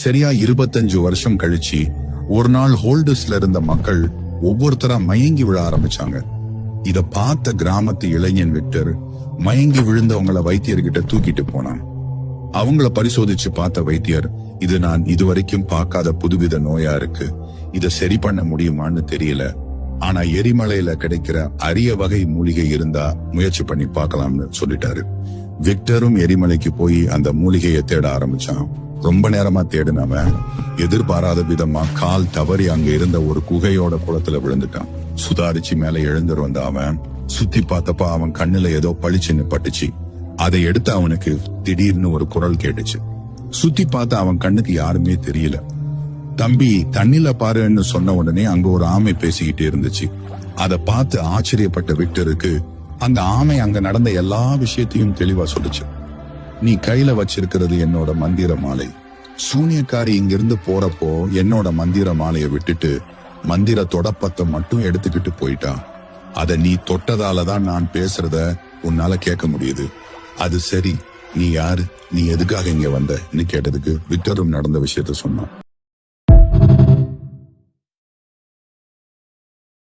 சரியா இருபத்தஞ்சு வருஷம் கழிச்சு ஒரு நாள் ஹோல்டர்ஸ்ல இருந்த மக்கள் ஒவ்வொருத்தரா மயங்கி விழ ஆரம்பிச்சாங்க. இத பார்த்த கிராமத்து இளைஞன் விக்டர் மயங்கி விழுந்தவங்கள வைத்தியர்கிட்ட தூக்கிட்டு போனான். அவங்கள பரிசோதிச்சு பார்த்த வைத்தியர் இது நான் இதுவரைக்கும் பார்க்காத புதுவித நோயா இருக்கு. இத சரி பண்ண முடியுமான்னு தெரியல. ஆனா எரிமலையில கிடைக்கிற அரிய வகை மூலிகை இருந்தா முயற்சி பண்ணி பார்க்கலாம்னு சொல்லிட்டாரு. விக்டரும் எரிமலைக்கு போய் அந்த மூலிகையை தேட ஆரம்பிச்சான். ரொம்ப நேரமா தேடினவன் எதிர்பாராத விதமா கால் தவறி அங்க இருந்த ஒரு குகையோட குளத்துல விழுந்துட்டான். சுதாரிச்சு மேல எழுந்துரு வந்த அவன் சுத்தி பார்த்தப்ப அவன் கண்ணுல ஏதோ பளிச்சுன்னு பட்டுச்சு அதை எடுத்து அவனுக்கு திடீர்னு ஒரு குரல் கேட்டுச்சு. சுத்தி பார்த்து அவன் கண்ணுக்கு யாருமே தெரியல. தம்பி தண்ணில பாருன்னு சொன்ன உடனே அங்க ஒரு ஆமை பேசிக்கிட்டே இருந்துச்சு. அதை பார்த்து ஆச்சரியப்பட்ட விக்டருக்கு அந்த ஆமை அங்க நடந்த எல்லா விஷயத்தையும் தெளிவா சொல்லுச்சு. நீ கையில வச்சிருக்கிறது என்னோட மந்திர மாலை. சூனியக்காரி இங்கிருந்து போறப்போ என்னோட மந்திர மாலையை விட்டுட்டு மந்திர தொடப்பத்தை மட்டும் எடுத்துக்கிட்டு போயிட்டா. அத நீ தொட்டதால தான் நான் பேசுறத உன்னால கேட்க முடியுது. அது சரி நீ யாரு? நீ எதுக்காக இங்க வந்தன்னு கேட்டதுக்கு விக்டரும் நடந்த விஷயத்த சொன்னான்.